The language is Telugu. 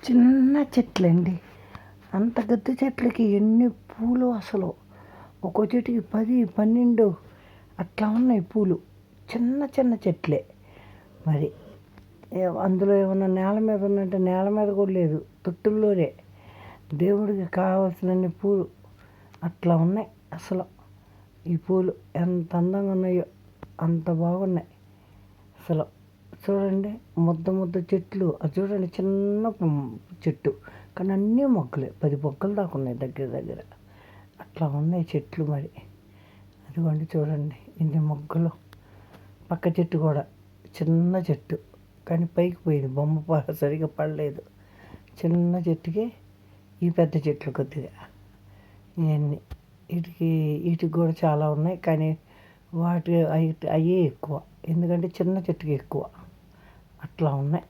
చిన్న చెట్లండి. అంత పెద్ద చెట్లకి ఎన్ని పూలు అసలు? ఒక్కో చెట్టుకి పది పన్నెండు అట్లా ఉన్నాయి పూలు. చిన్న చిన్న చెట్లే. మరి ఏ- అందులో ఏమన్నా నేల మీద ఉన్నట్టు నేల మీద కూడా లేదు. తొట్టుల్లోనే. దేవుడికి కావాల్సినన్ని పూలు అట్లా ఉన్నాయి అసలు. ఈ పూలు ఎంత అందంగా ఉన్నాయో అంత బాగున్నాయి అసలు. చూడండి ముద్ద ముద్ద చెట్లు. అది చూడండి చిన్న చెట్టు. కానీ అన్నీ మొక్కలే. పది మొక్కలు దాకా ఉన్నాయి దగ్గర దగ్గర. అట్లా ఉన్నాయి చెట్లు మరి. అదిగోండి చూడండి ఇన్ని మొగ్గలు పక్క చెట్టు కూడా చిన్న చెట్టు. కానీ పైకి పోయింది బొమ్మ ప- సరిగా పడలేదు. చిన్న చెట్టుకి ఈ పెద్ద చెట్లు కొద్దిగా. ఇవన్నీ వీటికి వీటికి కూడా చాలా ఉన్నాయి. కానీ వాటి అవి అయ్యే ఎక్కువ. ఎందుకంటే చిన్న చెట్టుకి ఎక్కువ. అట్లా ఉన్నాయి.